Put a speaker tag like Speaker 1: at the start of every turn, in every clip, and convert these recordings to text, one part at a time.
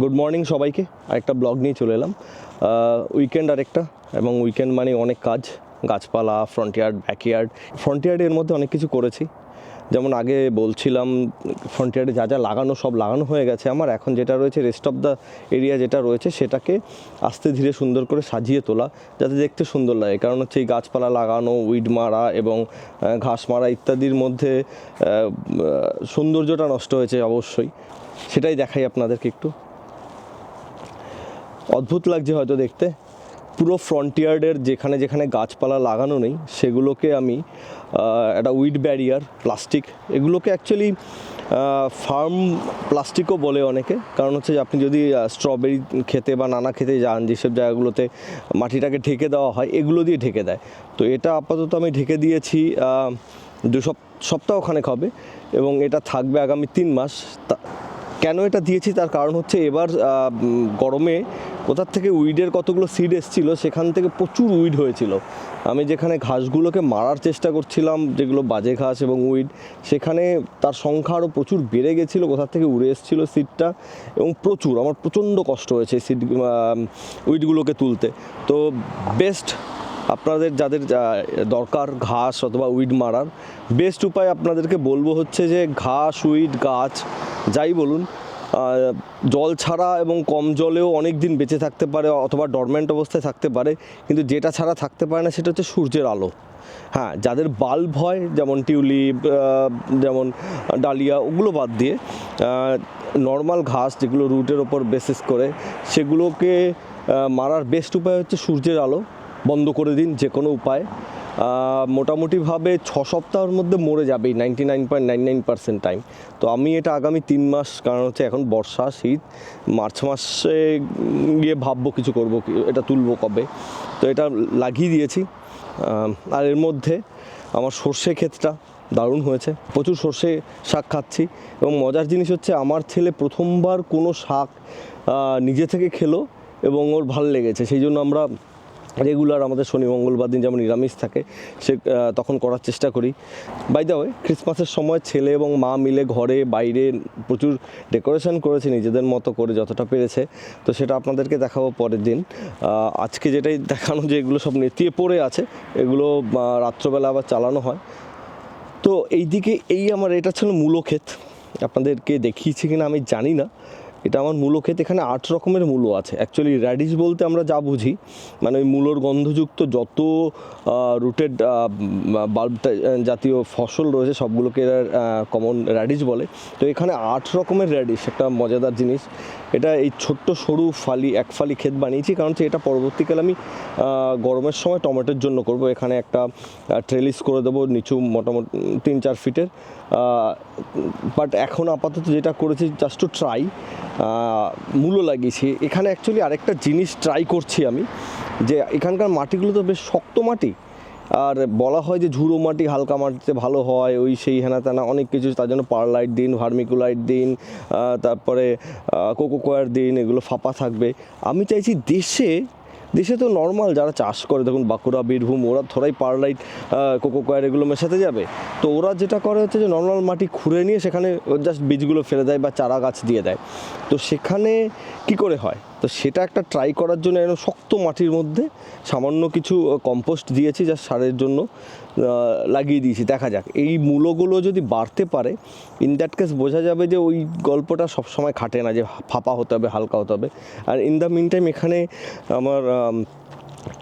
Speaker 1: Good morning সবাইকে। আরেকটা blog নিয়ে চলে এলাম। উইকেন্ড আরেকটা এবং উইকেন্ড মানে অনেক কাজ। গাছপালা ফ্রন্টিয়ার্ড ব্যাকইয়ার্ড ফ্রন্টিয়ার্ডের মধ্যে অনেক কিছু করেছি। যেমন আগে বলছিলাম ফ্রন্টিয়ার্ডে যা যা লাগানো সব লাগানো হয়ে গেছে আমার। এখন যেটা রয়েছে রেস্ট অফ দ্য এরিয়া যেটা রয়েছে, সেটাকে আস্তে ধীরে সুন্দর করে সাজিয়ে তোলা, যাতে দেখতে সুন্দর লাগে। কারণ হচ্ছে এই গাছপালা লাগানো উইড মারা এবং ঘাস মারা ইত্যাদির মধ্যে সৌন্দর্যটা নষ্ট হয়েছে অবশ্যই। সেটাই দেখাই আপনাদেরকে একটু। অদ্ভুত লাগছে হয়তো দেখতে। পুরো ফ্রন্টিয়ার্ডের যেখানে যেখানে গাছপালা লাগানো নেই, সেগুলোকে আমি একটা উইড ব্যারিয়ার, প্লাস্টিক, এগুলোকে অ্যাকচুয়ালি ফার্ম প্লাস্টিকও বলে অনেকে। কারণ হচ্ছে আপনি যদি স্ট্রবেরি খেতে বা নানা খেতে যান, যেসব জায়গাগুলোতে মাটিটাকে ঢেকে দেওয়া হয়, এগুলো দিয়ে ঢেকে দেয়। তো এটা আপাতত আমি ঢেকে দিয়েছি দু সপ সপ্তাহখানেক হবে এবং এটা থাকবে আগামী তিন মাস। কেন এটা দিয়েছি? তার কারণ হচ্ছে এবার গরমে কোথার থেকে উইডের কতগুলো সিড এসেছিল, সেখান থেকে প্রচুর উইড হয়েছিল। আমি যেখানে ঘাসগুলোকে মারার চেষ্টা করছিলাম, যেগুলো বাজে ঘাস এবং উইড, সেখানে তার সংখ্যা আরও প্রচুর বেড়ে গেছিল, কোথার থেকে উড়ে এসেছিল সিডটা এবং প্রচুর, আমার প্রচণ্ড কষ্ট হয়েছে সিড উইডগুলোকে তুলতে। তো বেস্ট আপনাদের যাদের দরকার ঘাস অথবা উইড মারার বেস্ট উপায় আপনাদেরকে বলব হচ্ছে যে ঘাস, উইড, গাছ যাই বলুন জল ছাড়া এবং কম জলেও অনেক দিন বেঁচে থাকতে পারে অথবা ডরমেন্ট অবস্থায় থাকতে পারে, কিন্তু যেটা ছাড়া থাকতে পারে না সেটা হচ্ছে সূর্যের আলো। হ্যাঁ যাদের বাল্ব হয়, যেমন টিউলিপ যেমন ডালিয়া, ওগুলো বাদ দিয়ে নর্মাল ঘাস যেগুলো রুটের ওপর বেসিস করে, সেগুলোকে মারার বেস্ট উপায় হচ্ছে সূর্যের আলো বন্ধ করে দিন যে কোনো উপায়। মোটামুটিভাবে ছ সপ্তাহের মধ্যে মরে যাবেই ninety nine point nine nine percent time তো আমি এটা আগামী তিন মাস, কারণ হচ্ছে এখন বর্ষা, শীত, মার্চ মাসে গিয়ে ভাববো কিছু করব এটা তুলবো কবে। তো এটা লাগিয়ে দিয়েছি। আর এর মধ্যে আমার সর্ষে ক্ষেতটা দারুণ হয়েছে। প্রচুর সর্ষে শাক খাচ্ছি এবং মজার জিনিস হচ্ছে আমার ছেলে প্রথমবার কোনো শাক নিজে থেকে খেলো এবং ওর ভালো লেগেছে। সেই জন্য আমরা রেগুলার আমাদের শনি, মঙ্গলবার দিন যেমন নিরামিষ থাকে, সে তখন করার চেষ্টা করি। বাই দ্য ওয়ে ক্রিসমাসের সময় ছেলে এবং মা মিলে ঘরে, বাইরে প্রচুর ডেকোরেশন করেছে নিজেদের মতো করে যতটা পেরেছে। তো সেটা আপনাদেরকে দেখাবো পরের দিন। আজকে যেটাই দেখানো যে এগুলো সব নেতিয়ে পড়ে আছে, এগুলো রাত্রবেলা আবার চালানো হয়। তো এইদিকে এই আমার, এটা ছিল মূলো ক্ষেত আপনাদেরকে দেখিয়েছি কিনা আমি জানি না। এটা আমার মূলো ক্ষেত, এখানে আট রকমের মূলো আছে। অ্যাকচুয়ালি র্যাডিশ বলতে আমরা যা বুঝি মানে ওই মূলোর গন্ধযুক্ত যত রুটেড বাল্ব জাতীয় ফসল রয়েছে, সবগুলোকে এরা কমন র্যাডিশ বলে। তো এখানে আট রকমের র্যাডিশ একটা মজাদার জিনিস। এটা এই ছোট্ট সরু ফালি, এক ফালি ক্ষেত বানিয়েছি, কারণ হচ্ছে এটা পরবর্তীকালে আমি গরমের সময় টমেটোর জন্য করব। এখানে একটা ট্রেলিস করে দেবো নিচু মোটামুটি তিন চার ফিটের বাট এখন আপাতত যেটা করেছি জাস্ট টু ট্রাই মূল্য লাগিয়েছি। এখানে অ্যাকচুয়ালি আরেকটা জিনিস ট্রাই করছি আমি, যে এখানকার মাটিগুলো তো বেশ শক্ত মাটি। আর বলা হয় যে ঝুড়ো মাটি হালকা মাটিতে ভালো হয়, ওই সেই হেনা তেনা অনেক কিছু, তার জন্য পারলাইট দিন ভার্মিকুলাইট দিন তারপরে কোকোকোয়ার দিন, এগুলো ফাঁপা থাকবে। আমি চাইছি দেশে দেশে তো নর্মাল যারা চাষ করে, দেখুন বাঁকুড়া, বীরভূম, ওরা থোড়াই পারলাইট কোকোকয়ার এগুলো মেশাতে যাবে। তো ওরা যেটা করে হচ্ছে যে নর্মাল মাটি খুঁড়ে নিয়ে সেখানে জাস্ট বীজগুলো ফেলে দেয় বা চারা গাছ দিয়ে দেয়। তো সেখানে কি করে হয়? তো সেটা একটা ট্রাই করার জন্য এরকম শক্ত মাটির মধ্যে সামান্য কিছু কম্পোস্ট দিয়েছি যা সারের জন্য লাগিয়ে দিয়েছি। দেখা যাক। এই মূলগুলো যদি বাড়তে পারে ইন দ্যাট কেস বোঝা যাবে যে ওই গল্পটা সবসময় খাটে না, যে ফাঁপা হতে হবে, হালকা হতে হবে। আর ইন দ্য মিন টাইম এখানে আমার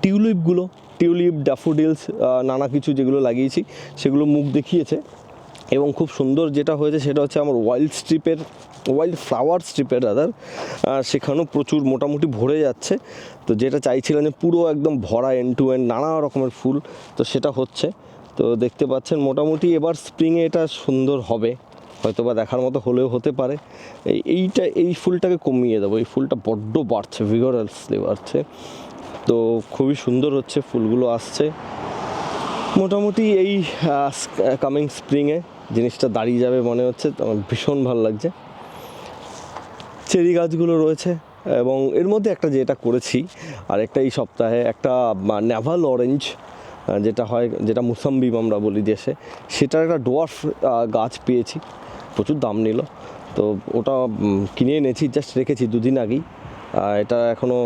Speaker 1: টিউলিপগুলো, টিউলিপ ড্যাফোডিলস নানা কিছু যেগুলো লাগিয়েছি, সেগুলো মুখ দেখিয়েছে। এবং খুব সুন্দর যেটা হয়েছে সেটা হচ্ছে আমার ওয়াইল্ড স্ট্রিপের ওয়াইল্ড ফ্লাওয়ার স্ট্রিপের দাদার সেখানেও প্রচুর মোটামুটি ভরে যাচ্ছে। তো যেটা চাইছিলাম যে পুরো একদম ভরা এন্ড টু এন্ড নানা রকমের ফুল, তো সেটা হচ্ছে। তো দেখতে পাচ্ছেন মোটামুটি এবার স্প্রিংয়ে এটা সুন্দর হবে। হয়তো বা দেখার মতো হলেও হতে পারে। এই, এইটা, এই ফুলটাকে কমিয়ে দেবো। এই ফুলটা বড্ড বাড়ছে ভিগরাসলি বাড়ছে তো খুবই সুন্দর হচ্ছে, ফুলগুলো আসছে। মোটামুটি এই কামিং স্প্রিংয়ে জিনিসটা দাঁড়িয়ে যাবে মনে হচ্ছে, আমার ভীষণ ভালো লাগছে। চেরি গাছগুলো রয়েছে এবং এর মধ্যে একটা যেটা করেছি, আর একটা এই সপ্তাহে একটা নেভাল অরেঞ্জ যেটা হয়, যেটা মুসাম্বিম আমরা বলি দেশে, সেটার একটা ডোয়ার্ফ গাছ পেয়েছি, প্রচুর দাম নিল। তো ওটা কিনে এনেছি জাস্ট রেখেছি দুদিন আগেই। এটা এখনও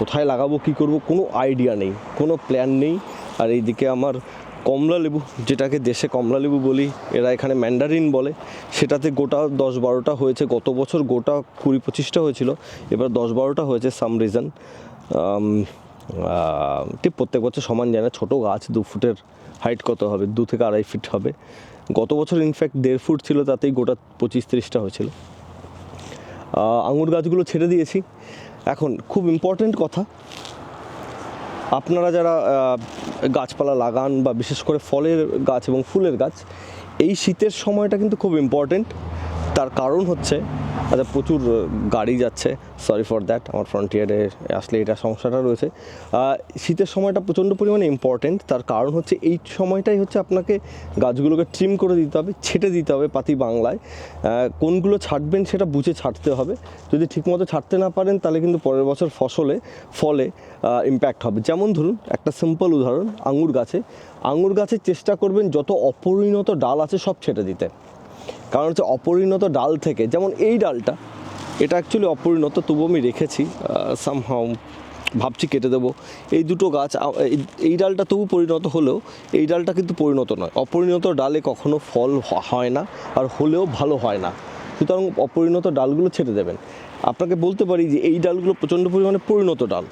Speaker 1: কোথায় লাগাবো, কি করব, কোনো আইডিয়া নেই, কোনো প্ল্যান নেই। আর এইদিকে আমার কমলা লেবু, যেটাকে দেশে কমলা লেবু বলি, এরা এখানে ম্যান্ডারিন বলে। সেটাতে গোটা দশ বারোটা হয়েছে, গত বছর গোটা কুড়ি পঁচিশটা হয়েছিল, এবার দশ বারোটা হয়েছে সাম রিজন ঠিক প্রত্যেক বছর সমান যায় না, ছোটো গাছ দু ফুটের হাইট কত হবে, দু থেকে আড়াই ফিট হবে। গত বছর ইনফ্যাক্ট দেড় ফুট ছিল, তাতেই গোটা পঁচিশ তিরিশটা হয়েছিল। আঙুর গাছগুলো ছেড়ে দিয়েছি। এখন খুব ইম্পর্ট্যান্ট কথা আপনারা যারা গাছপালা লাগান বা বিশেষ করে ফলের গাছ এবং ফুলের গাছ, এই শীতের সময়টা কিন্তু খুব ইম্পর্টেন্ট তার কারণ হচ্ছে আচ্ছা প্রচুর গাড়ি যাচ্ছে। সরি ফর দ্যাট আমার ফ্রন্টিয়ারে আসলে এটা সমস্যাটা রয়েছে। শীতের সময়টা প্রচণ্ড পরিমাণে ইম্পর্ট্যান্ট তার কারণ হচ্ছে এই সময়টাই হচ্ছে আপনাকে গাছগুলোকে ট্রিম করে দিতে হবে, ছেটে দিতে হবে পাতি বাংলায়। কোনগুলো ছাড়বেন সেটা বুঝে ছাড়তে হবে। যদি ঠিকমতো ছাড়তে না পারেন, তাহলে কিন্তু পরের বছর ফসলে, ফলে ইম্প্যাক্ট হবে। যেমন ধরুন, একটা সিম্পল উদাহরণ, আঙুর গাছে। আঙুর গাছের চেষ্টা করবেন যত অপরিণত ডাল আছে সব ছেটে দিতে। কারণ হচ্ছে অপরিণত ডাল থেকে, যেমন এই ডালটা, এটা অ্যাকচুয়ালি অপরিণত, তবু আমি রেখেছি সামহাও ভাবছি কেটে দেবো। এই দুটো গাছ এই- ডালটা তবু পরিণত হলেও, এই ডালটা কিন্তু পরিণত নয়। অপরিণত ডালে কখনো ফল হয় না, আর হলেও ভালো হয় না। সুতরাং অপরিণত ডালগুলো ছেড়ে দেবেন। আপনাকে বলতে পারি যে এই ডালগুলো প্রচণ্ড পরিমাণে পরিণত ডাল।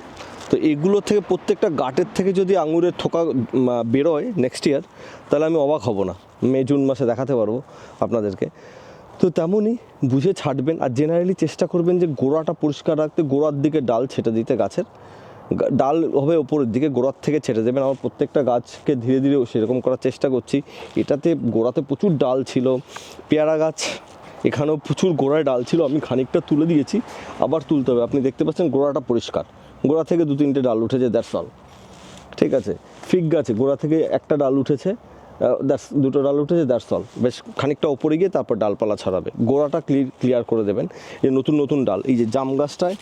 Speaker 1: তো এগুলো থেকে প্রত্যেকটা গাটের থেকে যদি আঙুরের থোকা বেরোয় নেক্সট ইয়ার তাহলে আমি অবাক হব না। মে, জুন মাসে দেখাতে পারব আপনাদেরকে। তো তেমনই বুঝে ছাড়বেন আর জেনারেলি চেষ্টা করবেন যে গোড়াটা পরিষ্কার রাখতে, গোড়ার দিকে ডাল ছেটে দিতে গাছের। ডাল হবে ওপরের দিকে, গোড়ার থেকে ছেটে দেবেন। আমার প্রত্যেকটা গাছকে ধীরে ধীরে সেরকম করার চেষ্টা করছি। এটাতে গোড়াতে প্রচুর ডাল ছিল, পেয়ারা গাছ, এখানেও প্রচুর গোড়ায় ডাল ছিল। আমি খানিকটা তুলে দিয়েছি, আবার তুলতে হবে। আপনি দেখতে পাচ্ছেন গোড়াটা পরিষ্কার। গোড়া থেকে দু তিনটে ডাল উঠেছে দ্যাটস অল ঠিক আছে? ফিগ গাছে, গোড়া থেকে একটা ডাল উঠেছে দ্যাটস দুটো ডাল উঠেছে দ্যাটস অল বেশ খানিকটা ওপরে গিয়ে তারপর ডালপালা ছড়াবে। গোড়াটা ক্লিয়ার ক্লিয়ার করে দেবেন। এই নতুন নতুন ডাল, এই যে জাম গাছটায়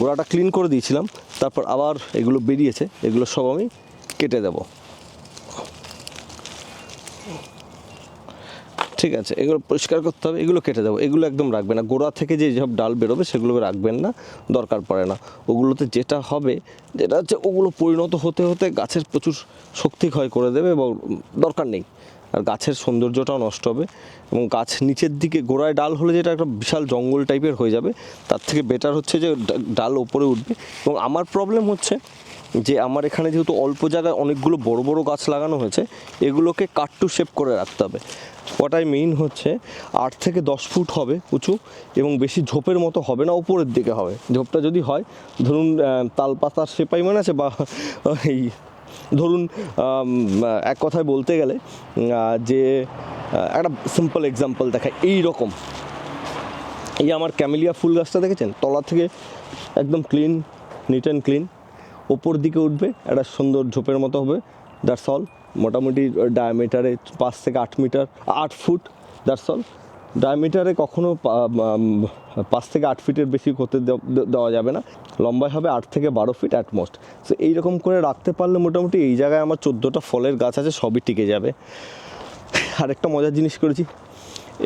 Speaker 1: গোড়াটা ক্লিন করে দিয়েছিলাম, তারপর আবার এগুলো বেরিয়েছে, এগুলো সব আমি কেটে দেবো। ঠিক আছে, এগুলো পরিষ্কার করতে হবে, এগুলো কেটে দেবো, এগুলো একদম রাখবেন না। গোড়া থেকে যে সব ডাল বেরোবে সেগুলোকে রাখবেন না, দরকার পড়ে না। ওগুলোতে যেটা হবে, যেটা হচ্ছে ওগুলো পরিণত হতে হতে গাছের প্রচুর শক্তি ক্ষয় করে দেবে এবং দরকার নেই। আর গাছের সৌন্দর্যটাও নষ্ট হবে এবং গাছ নিচের দিকে গোড়ায় ডাল হলে যেটা একটা বিশাল জঙ্গল টাইপের হয়ে যাবে, তার থেকে বেটার হচ্ছে যে ডাল ওপরে উঠবে। এবং আমার প্রবলেম হচ্ছে যে আমার এখানে যেহেতু অল্প জায়গায় অনেকগুলো বড় বড় গাছ লাগানো হয়েছে, এগুলোকে কাট টু শেপ করে রাখতে হবে। আই মেইন হচ্ছে আট থেকে দশ ফুট হবে উঁচু এবং বেশি ঝোপের মতো হবে না, উপরের দিকে হবে। ঝোপটা যদি হয়, ধরুন তাল পাতার সেপাই মানে আছে বা এই ধরুন এক কথায় বলতে গেলে যে একটা সিম্পল এক্সাম্পল দেখায় এই রকম এই আমার ক্যামেলিয়া ফুল গাছটা দেখেছেন? তলা থেকে একদম ক্লিন নিট অ্যান্ড ক্লিন ওপর দিকে উঠবে, একটা সুন্দর ঝোপের মতো হবে দ্যাটস অল মোটামুটি ডায়ামিটারে পাঁচ থেকে আট মিটার আট ফুট দ্যাটস অল ডায়ামিটারে কখনো পা- পাঁচ থেকে আট ফিটের বেশি করতে দেওয়া যাবে না। লম্বায় হবে আট থেকে বারো ফিট অ্যাটমোস্ট সো এইরকম করে রাখতে পারলে মোটামুটি এই জায়গায় আমার চোদ্দোটা ফলের গাছ আছে, সবই টিকে যাবে। আরেকটা মজার জিনিস করেছি,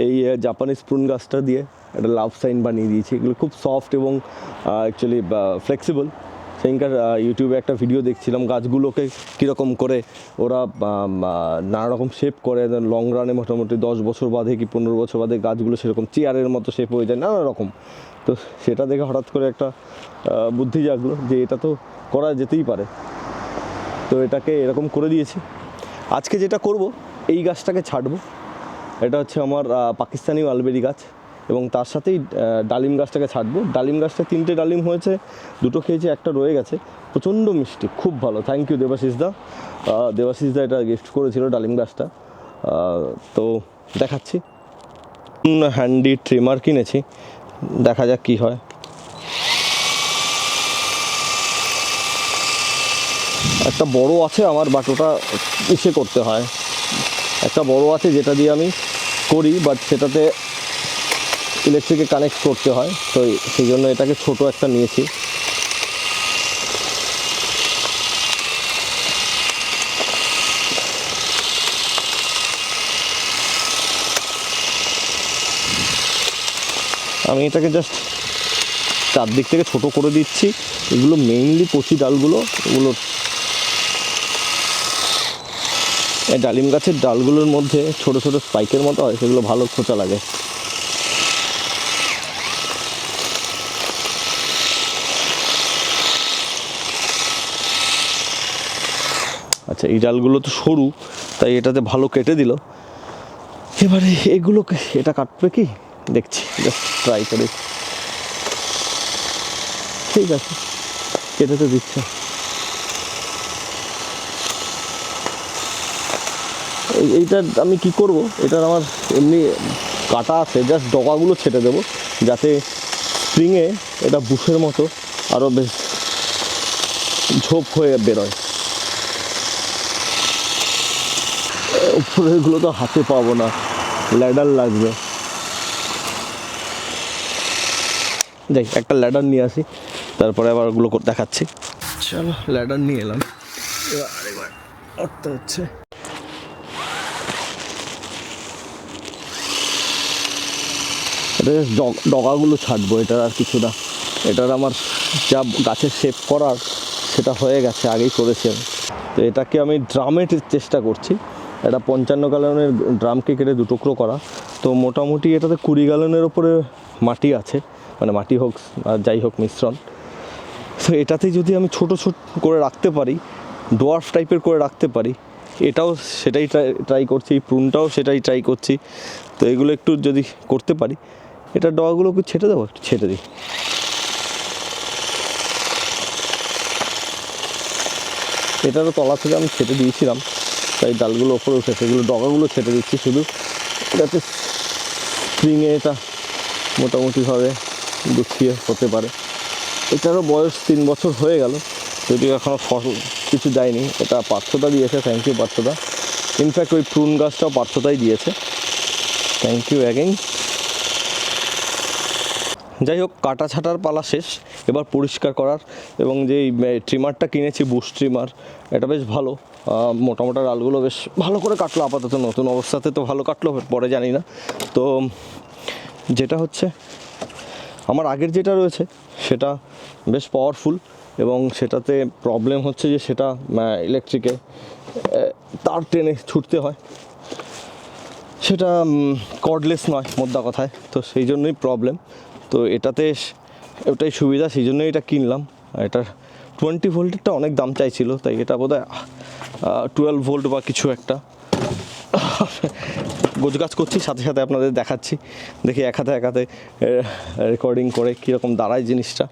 Speaker 1: এই জাপানিজ স্প্রুন গাছটা দিয়ে একটা লাভ সাইন বানিয়ে দিয়েছি। এগুলো খুব সফট এবং অ্যাকচুয়ালি ফ্লেক্সিবল সেদিনকার ইউটিউবে একটা ভিডিও দেখছিলাম, গাছগুলোকে কীরকম করে ওরা নানা রকম শেপ করে লং রানে মোটামুটি দশ বছর বাদে কি পনেরো বছর বাদে গাছগুলো সেরকম চেয়ারের মতো শেপ হয়ে যায়, নানা রকম। তো সেটা দেখে হঠাৎ করে একটা বুদ্ধি জাগলো যে এটা তো করা যেতেই পারে। তো এটাকে এরকম করে দিয়েছি। আজকে যেটা করব, এই গাছটাকে ছাড়বো। এটা হচ্ছে আমার পাকিস্তানি মালবেরি গাছ। এবং তার সাথেই ডালিম গাছটাকে ছাড়বো। ডালিম গাছটা তিনটে ডালিম হয়েছে, দুটো খেয়েছি, একটা রয়ে গেছে। প্রচণ্ড মিষ্টি, খুব ভালো। থ্যাংক ইউ দেবাশিস দা দেবাশিস দা এটা গিফট করেছিল ডালিম গাছটা। তো দেখাচ্ছি। হ্যান্ডি ট্রিমার কিনেছি। দেখা যাক কি হয়। একটা বড় আছে, আমার বাট ওটা ইসে করতে হয়। একটা বড় আছে, যেটা দিয়ে আমি করি বাট সেটাতে ইলেকট্রিকে কানেক্ট করতে হয়। তো সেই জন্য এটাকে ছোট একটা নিয়েছি। আমি এটাকে জাস্ট চারদিক থেকে ছোট করে দিচ্ছি। এগুলো মেইনলি কচি ডালগুলো, এগুলো ডালিম গাছের ডালগুলোর মধ্যে ছোট ছোট স্পাইকের মতো হয়, সেগুলো ভালো খোঁচা লাগে। আচ্ছা এই ডালগুলো তো সরু, তাই এটাতে ভালো কেটে দিল। এবারে এগুলোকে, এটা কাটবে কি? দেখছি জাস্ট ট্রাই করে। ঠিক আছে, কেটে তো দিচ্ছে। এই- এইটার আমি কি করব? এটার আমার এমনি কাটা আছে জাস্ট ডগাগুলো ছেটে দেবো, যাতে স্প্রিংয়ে এটা বুশের মতো আরও বেশ ঝোপ হয়ে বেরোয়। উপরেরগুলো তো হাতে পাবো না। ল্যাডার লাগবে। যাই একটা ল্যাডার নিয়ে আসি, তারপরে আবার ওগুলো দেখাচ্ছি। চলো ল্যাডার নিয়ে এলাম। এবার আরেকবার হচ্ছে। ডগাগুলো ছাড়বো, এটার আর কিছু না। এটার আমার যা গাছের শেপ করার, সেটা হয়ে গেছে, আগেই করেছি আমি। তো এটাকে আমি ড্রামে চেষ্টা করছি। এটা পঞ্চান্ন গ্যালনের ড্রামকে কেটে দু টুকরো করা। তো মোটামুটি এটাতে কুড়ি গ্যালনের ওপরে মাটি আছে মানে মাটি হোক আর যাই হোক মিশ্রণ। তো এটাতে যদি আমি ছোট ছোট করে রাখতে পারি ডোয়ার্ফ টাইপের করে রাখতে পারি, এটাও সেটাই ট্রাই করছি প্রুনটাও সেটাই ট্রাই করছি। তো এগুলো একটু যদি করতে পারি, এটা ডগাগুলোকে ছেটে দেবো, একটু ছেটে দিই। এটারও তলা থেকে আমি ছেটে দিয়েছিলাম। তাই ডালগুলো ওপরে উঠেছে এগুলো ডগাগুলো ছেটে দিচ্ছি শুধু। যাতে স্প্রিংয়ে এটা মোটামুটিভাবে গুছিয়ে হতে পারে। এটারও বয়স তিন বছর হয়ে গেল, যদিও এখনও ফসল কিছু দেয়নি। এটা পার্থতা দিয়েছে থ্যাংক ইউ পার্থতা ইনফ্যাক্ট ওই প্রুন গাছটাও পার্থতাই দিয়েছে। থ্যাংক ইউ অ্যাগেন যাই হোক, কাটা ছাটার পালা শেষ। এবার পরিষ্কার করার এবং যেই ট্রিমারটা কিনেছি বুশ ট্রিমার এটা বেশ ভালো। মোটা মোটা ডালগুলো বেশ ভালো করে কাটলো আপাতত, নতুন অবস্থাতে তো ভালো কাটলো, পরে জানি না। তো যেটা হচ্ছে, আমার আগের যেটা রয়েছে, সেটা বেশ পাওয়ারফুল এবং সেটাতে প্রবলেম হচ্ছে যে সেটা ইলেকট্রিকে তার টেনে ছুটতে হয়। সেটা কর্ডলেস নয়, মোদ্দা কথায়। তো সেই জন্যই প্রবলেম তো এটাতে ওটাই সুবিধা, সেই জন্যই এটা কিনলাম। এটার টোয়েন্টি ভোল্টেরটা অনেক দাম চাইছিল, তাই এটা বোধ হয় টুয়েলভ ভোল্ট বা কিছু একটা। গোছগাছ করছি, সাথে সাথে আপনাদের দেখাচ্ছি। দেখি এক হাতে এক হাতে রেকর্ডিং করে কীরকম দাঁড়ায় জিনিসটা।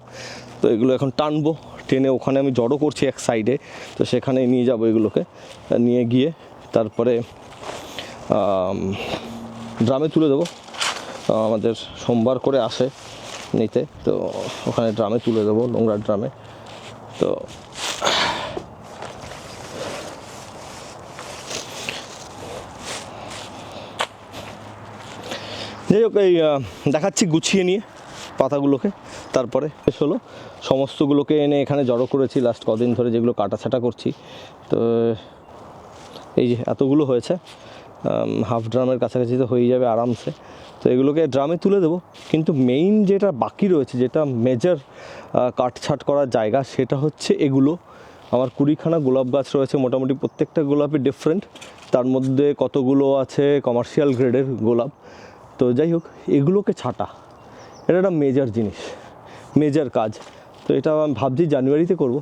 Speaker 1: তো এগুলো এখন টানবো, টেনে ওখানে আমি জড়ো করছি এক সাইডে তো সেখানে নিয়ে যাব এগুলোকে, নিয়ে গিয়ে তারপরে ড্রামে তুলে দেবো। আমাদের সোমবার করে আসে নিতে, তো ওখানে ড্রামে তুলে দেবো, নোংরা ড্রামে তো যাই হোক, এই দেখাচ্ছি গুছিয়ে নিয়ে পাতাগুলোকে। তারপরে শেষ হলো। সমস্তগুলোকে এনে এখানে জড়ো করেছি। লাস্ট কদিন ধরে যেগুলো কাটাছাটা করছি। তো, এই যে এতগুলো হয়েছে হাফ ড্রামের কাছাকাছি তো হয়ে যাবে আরামসে। তো এগুলোকে ড্রামে তুলে দেবো। কিন্তু মেইন যেটা বাকি রয়েছে, যেটা মেজর কাটছাট করার জায়গা, সেটা হচ্ছে এগুলো। আমার কুড়িখানা গোলাপ গাছ রয়েছে, মোটামুটি প্রত্যেকটা গোলাপই ডিফারেন্ট তার মধ্যে কতগুলো আছে কমার্শিয়াল গ্রেডের গোলাপ। তো যাই হোক, এগুলোকে ছাটা। এটা একটা মেজর জিনিস মেজর কাজ। তো এটা আমি ভাবছি জানুয়ারিতে করব।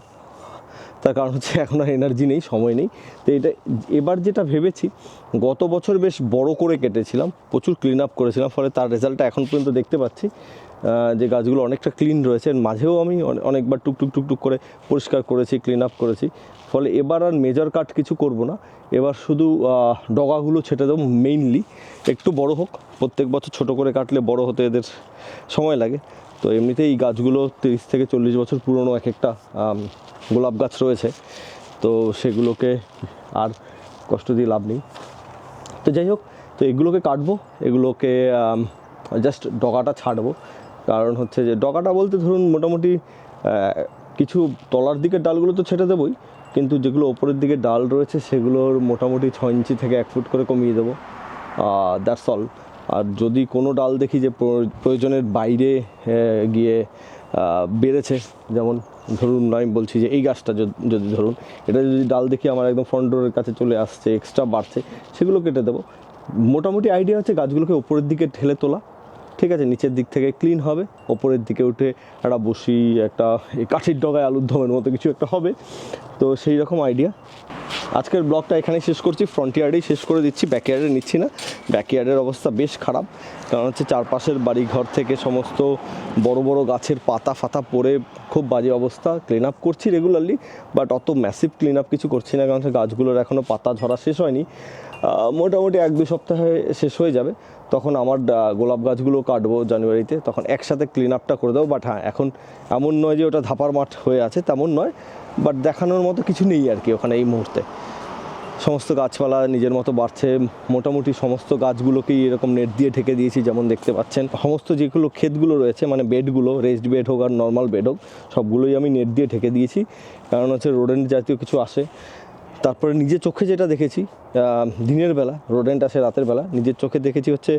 Speaker 1: তার কারণ হচ্ছে এখন আর এনার্জি নেই, সময় নেই। তো এটা, এবার যেটা ভেবেছি, গত বছর বেশ বড় করে কেটেছিলাম, প্রচুর ক্লিন আপ করেছিলাম, ফলে তার রেজাল্টটা এখন পর্যন্ত দেখতে পাচ্ছি। যে গাছগুলো অনেকটা ক্লিন রয়েছে মাঝেও আমি অনে- অনেকবার টুকটুক টুকটুক করে পরিষ্কার করেছি ক্লিন আপ করেছি। ফলে এবার আর মেজর কাট কিছু করব না। এবার শুধু ডগাগুলো ছেটে দেবো মেইনলি একটু বড় হোক, প্রত্যেক বছর ছোট করে কাটলে বড় হতে এদের সময় লাগে। তো এমনিতেই এই গাছগুলো তিরিশ থেকে চল্লিশ বছর পুরনো এক একটা গোলাপ গাছ রয়েছে। তো সেগুলোকে আর কষ্ট দিয়ে লাভ নেই। তো যাই হোক, তো এগুলোকে কাটবো, এগুলোকে জাস্ট ডগাটা ছাড়বো। কারণ হচ্ছে যে, ডগাটা বলতে ধরুন মোটামুটি কিছু তলার দিকের ডালগুলো তো ছেটে দেবোই। কিন্তু যেগুলো ওপরের দিকে ডাল রয়েছে, সেগুলোর মোটামুটি ছ ইঞ্চি থেকে এক ফুট করে কমিয়ে দেবো। দ্যাটস অল আর যদি কোনো ডাল দেখি যে প্র- প্রয়োজনের বাইরে গিয়ে বেড়েছে, যেমন ধরুন আমি বলছি যে এই গাছটা যদি যদি ধরুন, এটা যদি ডাল দেখি আমার একদম ফ্রন্ট ডোরের কাছে চলে আসছে এক্সট্রা বাড়ছে, সেগুলো কেটে দেবো। মোটামুটি আইডিয়া হচ্ছে গাছগুলোকে ওপরের দিকে ঠেলে তোলা। ঠিক আছে, নিচের দিক থেকে ক্লিন হবে, ওপরের দিকে উঠে একটা বসি, একটা কাঠির ডগায় আলুর দমের মতো কিছু একটা হবে। তো সেই রকম আইডিয়া আজকের ব্লগটা এখানেই শেষ করছি। ফ্রন্টিয়ার্ডেই শেষ করে দিচ্ছি ব্যাকয়ার্ডে নিচ্ছি না। ব্যাকয়ার্ডের অবস্থা বেশ খারাপ, কারণ হচ্ছে চারপাশের বাড়ি ঘর থেকে সমস্ত বড় বড় গাছের পাতা ফাতা পড়ে খুব বাজে অবস্থা। ক্লিন আপ করছি রেগুলারলি বাট অত ম্যাসিভ ক্লিন আপ কিছু করছি না, কারণ হচ্ছে গাছগুলোর এখনও পাতা ঝরা শেষ হয়নি। মোটামুটি এক দুই সপ্তাহে শেষ হয়ে যাবে। তখন আমার গোলাপ গাছগুলো কাটবো জানুয়ারিতে, তখন একসাথে ক্লিন আপটা করে দেবো। বাট হ্যাঁ এখন এমন নয় যে ওটা ধাপার মাঠ হয়ে আছে, তেমন নয়। বাট দেখানোর মতো কিছু নেই আর কি ওখানে এই মুহূর্তে। সমস্ত গাছপালা নিজের মতো বাড়ছে। মোটামুটি সমস্ত গাছগুলোকেই এরকম নেট দিয়ে ঢেকে দিয়েছি, যেমন দেখতে পাচ্ছেন। সমস্ত যেগুলো ক্ষেতগুলো রয়েছে মানে বেডগুলো রেস্ট বেড হোক আর নর্মাল বেড হোক, সবগুলোই আমি নেট দিয়ে ঢেকে দিয়েছি। কারণ হচ্ছে রোডেন্ট জাতীয় কিছু আসে। তারপরে নিজের চোখে যেটা দেখেছি দিনের বেলা রোডেন্ট আসে রাতের বেলা, নিজের চোখে দেখেছি হচ্ছে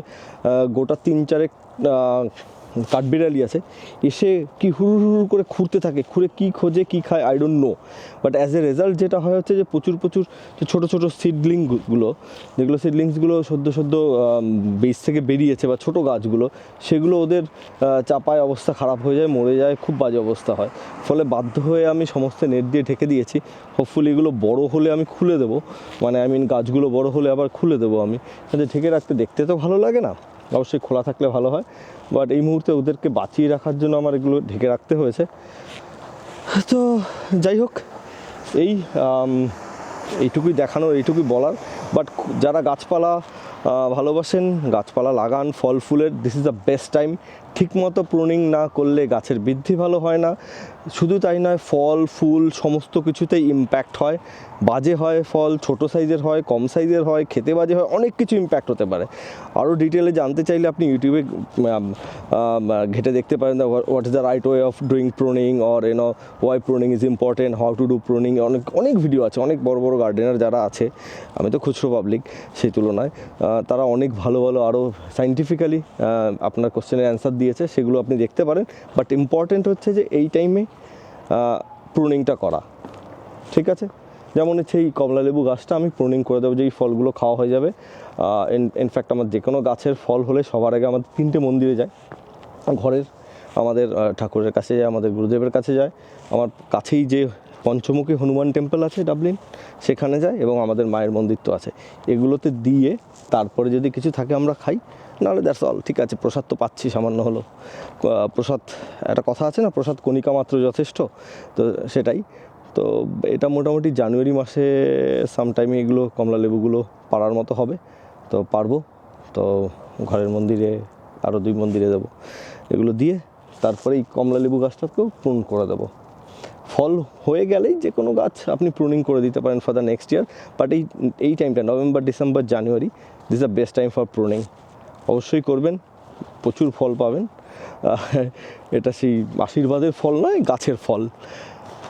Speaker 1: গোটা তিন চারেক কাঠবিড়ালি আছে, এসে কি হুড় হুড় করে খুঁড়তে থাকে, খুঁড়ে কি খোঁজে, কি খায় I don't know but as a result যেটা হয় হচ্ছে যে প্রচুর প্রচুর যে ছোটো ছোটো সিডলিংগুলো যেগুলো সিডলিংসগুলো সদ্য সদ্য বেস থেকে বেরিয়েছে বা ছোটো গাছগুলো, সেগুলো ওদের চাপায় অবস্থা খারাপ হয়ে যায়, মরে যায়, খুব বাজে অবস্থা হয়। ফলে বাধ্য হয়ে আমি সমস্ত নেট দিয়ে ঢেকে দিয়েছি। হোপফুলি এগুলো বড় হলে আমি খুলে দেবো। মানে আই মিন গাছগুলো বড় হলে আবার খুলে দেবো আমি। ঢেকে রাখতে দেখতে তো ভালো লাগে না। অবশ্যই খোলা থাকলে ভালো হয়। বাট এই মুহূর্তে ওদেরকে বাঁচিয়ে রাখার জন্য আমার এগুলো ঢেকে রাখতে হয়েছে। তো যাই হোক, এই এইটুকুই দেখানো, এইটুকুই বলার। বাট যারা গাছপালা ভালোবাসেন, গাছপালা লাগান, ফল ফুলের this is the best time ঠিকমতো প্রুনিং না করলে গাছের বৃদ্ধি ভালো হয় না। শুধু তাই নয়, ফল, ফুল সমস্ত কিছুতেই ইম্প্যাক্ট হয়। বাজে হয় ফল, ছোট সাইজের হয়, কম সাইজের হয়, খেতে বাজে হয়, অনেক কিছু ইম্প্যাক্ট হতে পারে। আরও ডিটেলে জানতে চাইলে আপনি ইউটিউবে ঘেটে দেখতে পারেন what is the right way of doing pruning or you know why pruning is important how to do pruning অনেক অনেক ভিডিও আছে, অনেক বড় বড় গার্ডেনার যারা আছে, আমি তো খুচরো পাবলিক সেই তুলনায় তারা অনেক ভালো ভালো আরও সাইন্টিফিক্যালি আপনার কোশ্চেনের অ্যান্সার দিয়েছে, সেগুলো আপনি দেখতে পারেন। বাট ইম্পর্টেন্ট হচ্ছে যে এই টাইমে প্রুনিংটা করা। ঠিক আছে? যেমন হচ্ছে এই কমলা লেবু গাছটা আমি প্রুনিং করে দেবো যে এই ফলগুলো খাওয়া হয়ে যাবে। ইনফ্যাক্ট আমার যে কোনো গাছের ফল হলে সবার আগে আমাদের তিনটে মন্দিরে যায়। ঘরের, আমাদের ঠাকুরের কাছে যায়, আমাদের গুরুদেবের কাছে যায়। আমার কাছেই যে পঞ্চমুখী হনুমান টেম্পল আছে ডাবলিন, সেখানে যায় এবং আমাদের মায়ের মন্দির তো আছে। এগুলোতে দিয়ে তারপরে যদি কিছু থাকে আমরা খাই, নাহলে দ্যাটস অল ঠিক আছে, প্রসাদ তো পাচ্ছি সামান্য হলো প্রসাদ, একটা কথা আছে না, প্রসাদ কণিকা মাত্র যথেষ্ট, তো সেটাই। তো এটা মোটামুটি জানুয়ারি মাসে সামটাইমে এগুলো, কমলা লেবুগুলো পাড়ার মতো হবে, তো পারব। তো ঘরের মন্দিরে, আরও দুই মন্দিরে দেবো। এগুলো দিয়ে তারপরে এই কমলা লেবু গাছটাকেও প্রুন করে দেবো। ফল হয়ে গেলেই যে কোনো গাছ আপনি প্রুনিং করে দিতে পারেন for the next year but এই এই টাইমটা November December January this the best time for pruning অবশ্যই করবেন, প্রচুর ফল পাবেন। এটা সেই আশীর্বাদের ফল নয়, গাছের ফল।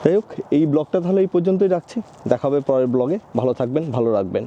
Speaker 1: যাই হোক, এই ব্লগটা তাহলে এই পর্যন্তই রাখছি। দেখাবে পরের ব্লগে। ভালো থাকবেন, ভালো রাখবেন।